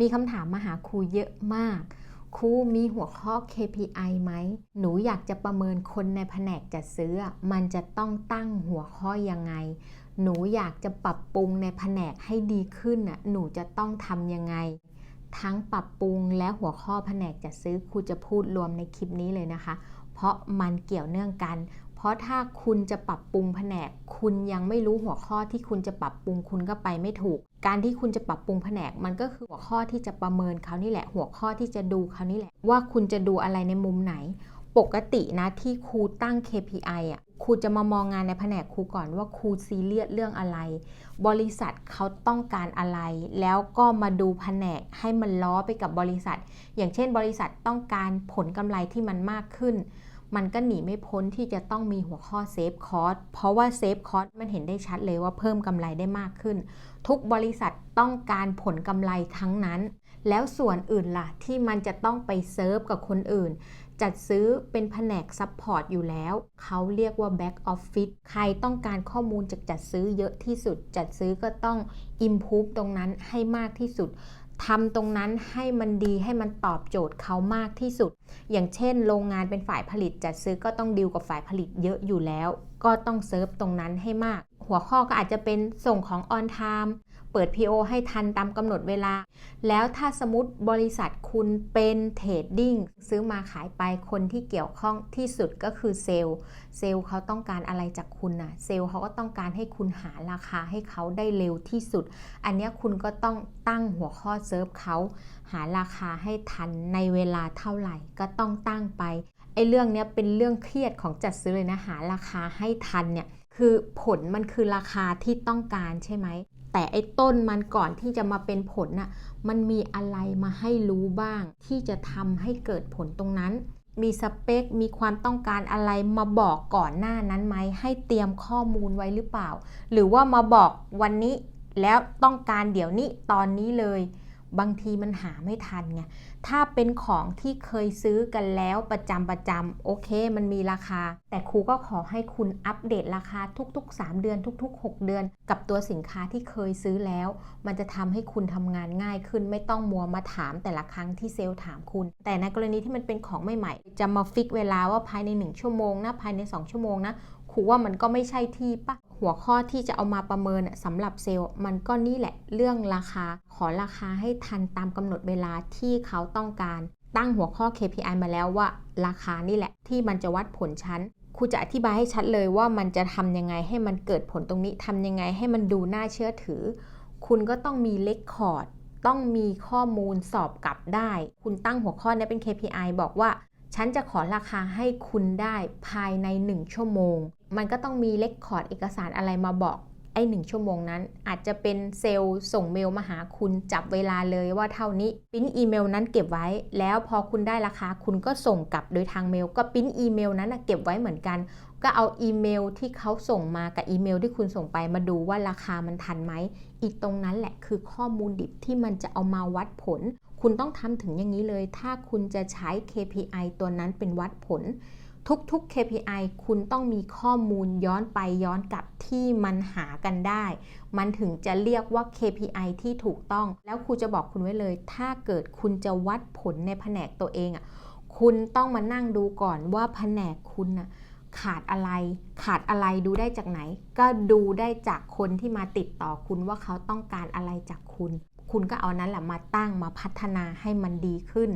มีคำถามมาหาครูเยอะมาก ครูมีหัวข้อ KPI ไหม หนูอยากจะประเมินคนในแผนกจัดซื้อ มันจะต้องตั้งหัวข้อยังไง หนูอยากจะปรับปรุงในแผนกให้ดีขึ้นน่ะหนูจะต้องทำยังไง ทั้งปรับปรุงและหัวข้อแผนกจัดซื้อครูจะพูดรวมในคลิปนี้เลยนะคะ เพราะมันเกี่ยวเนื่องกัน ราะถ้าคุณจะปรับปรุงแผนก คุณยังไม่รู้หัวข้อที่คุณจะปรับปรุงคุณก็ไปไม่ถูก การที่คุณจะปรับปรุงแผนก มันก็คือหัวข้อที่จะประเมินเขานี่แหละ หัวข้อที่จะดูเขานี่แหละ ว่าคุณจะดูอะไรในมุมไหน ปกตินะที่ครูตั้ง KPI อะครูจะมามองงานในแผนกครูก่อนว่าครูซีเรียสเรื่องอะไร บริษัทเขาต้องการอะไร แล้วก็มาดูแผนกให้มันล้อไปกับบริษัท อย่างเช่น บริษัทต้องการผลกำไรที่มันมากขึ้น มันก็หนีไม่พ้นที่จะต้องมีหัวข้อเซฟคอร์สเพราะว่าเซฟคอร์สมันเห็นได้ชัดเลยว่าเพิ่มกำไรได้มากขึ้น ทุกบริษัทต้องการผลกำไรทั้งนั้น แล้วส่วนอื่นล่ะที่มันจะต้องไปเซิร์ฟกับคนอื่น จัดซื้อเป็นแผนกซัพพอร์ตอยู่แล้ว เขาเรียกว่า Back Office ใครต้องการข้อมูลจากจัดซื้อเยอะที่สุด จัดซื้อก็ต้อง Improve ตรงนั้นให้มากที่สุด ทำตรงนั้นให้มันดีให้มันตอบโจทย์เขามากที่สุด อย่างเช่น โรงงานเป็นฝ่ายผลิตจัดซื้อก็ต้องดีลกับฝ่ายผลิตเยอะอยู่แล้ว ก็ต้องเซิร์ฟตรงนั้นให้มาก หัวข้อก็อาจจะเป็นส่งของออนไทม์ เปิด PO ให้ทันตามกำหนดเวลา แล้วถ้าสมมติบริษัทคุณเป็นเทรดดิ้งซื้อมาขายไปคนที่เกี่ยวข้องที่สุดก็คือเซลล์เซลล์เขาต้องการอะไรจากคุณนะเซลล์เขาก็ต้องการให้คุณหาราคาให้เขาได้เร็วที่สุด อันนี้คุณก็ต้องตั้งหัวข้อเซิร์ฟเขาหาราคาให้ทันในเวลาเท่าไหร่ก็ต้องตั้งไปไอ้เรื่องนี้เป็นเรื่องเครียดของจัดซื้อเลยนะหาราคาให้ทันเนี่ยคือผลมันคือราคาที่ต้องการใช่ไหม แต่ไอ้ต้นมันก่อนที่จะมาเป็นผลน่ะมันมีอะไรมาให้รู้บ้าง ที่จะทำให้เกิดผลตรงนั้น มีสเปค มีความต้องการอะไรมาบอกก่อนหน้านั้นไหม ให้เตรียมข้อมูลไว้หรือเปล่า หรือว่ามาบอกวันนี้แล้วต้องการเดี๋ยวนี้ตอนนี้เลย บางทีมันหาไม่ทันไง ถ้าเป็นของที่เคยซื้อกันแล้วประจำประจำโอเค มันมีราคา แต่ครูก็ขอให้คุณอัปเดตราคาทุก ๆ 3 เดือนทุก ๆ 6 เดือน กับตัวสินค้าที่เคยซื้อแล้ว มันจะทำให้คุณทำงานง่ายขึ้น ไม่ต้องมัวมาถามแต่ละครั้งที่เซลล์ถามคุณ แต่ในกรณีที่มันเป็นของใหม่ๆจะมาฟิกเวลาว่าภายใน 1 ชั่วโมงนะภายใน 2 ชั่วโมงนะครูว่ามันก็ไม่ใช่ที่ปะ หัวข้อที่จะเอามาประเมินน่ะสำหรับเซลล์ มันก็นี่แหละเรื่องราคา ขอราคาให้ทันตามกำหนดเวลาที่เขาต้องการ ตั้งหัวข้อ KPI มาแล้วว่า ราคานี่แหละที่มันจะวัดผลชั้นครูจะอธิบายให้ชัดเลยว่ามันจะทำยังไงให้มันเกิดผลตรงนี้ทำยังไงให้มันดูน่าเชื่อถือ คุณก็ต้องมีเลคคอร์ดต้องมีข้อมูลสอบกลับได้ คุณตั้งหัวข้อนี้เป็น KPI บอกว่า ฉันจะขอราคาให้คุณได้ภายใน 1 ชั่วโมง มันก็ต้องมีเลคคอร์ดเอกสารอะไรมาบอกไอ้หชั่วโมงนั้น อาจจะเป็นเซลล์ส่งเมลมาหาคุณจับเวลาเลยว่าเท่านี้ปิ้นอีเมลนั้นเก็บไว้ แล้วพอคุณได้ราคาคุณก็ส่งกลับโดยทางเมล ก็ปิ้นอีเมลนั้นเก็บไว้เหมือนกัน ก็เอาอีเมลที่เขาส่งมากับอีเมลที่คุณส่งไปมาดูว่าราคามันทันไหมอีกตรงนั้นแหละคือข้อมูลดิบที่มันจะเอามาวัดผล คุณต้องทำถึงอย่างนี้เลย ถ้าคุณจะใช้ KPI ตัวนั้นเป็นวัดผล ทุกๆ KPI คุณต้องมีข้อมูลย้อนไปย้อนกลับที่มันหากันได้ มันถึงจะเรียกว่า KPI ที่ถูกต้อง แล้วครูจะบอกคุณไว้เลย ถ้าเกิดคุณจะวัดผลในแผนกตัวเองอะ คุณต้องมานั่งดูก่อนว่าแผนกคุณน่ะ ขาดอะไร ขาดอะไรดูได้จากไหน ก็ดูได้จากคนที่มาติดต่อคุณว่าเขาต้องการอะไรจากคุณ คุณก็เอานั้นแหละมาตั้งมาพัฒนาให้มันดีขึ้น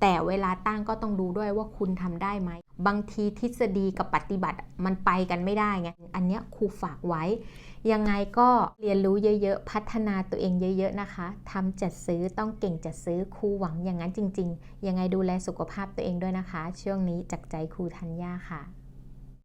แต่เวลาตั้งก็ต้องดูด้วยว่าคุณทำได้ไหม บางทีทฤษฎีกับปฏิบัติมันไปกันไม่ได้ไง อันเนี้ยครูฝากไว้ ยังไงก็เรียนรู้เยอะๆ พัฒนาตัวเองเยอะๆนะคะทำจัดซื้อต้องเก่งจัดซื้อครูหวังอย่างนั้นจริง ๆ ยังไงดูแลสุขภาพตัวเองด้วยนะคะ ช่วงนี้จากใจครูธัญญาค่ะ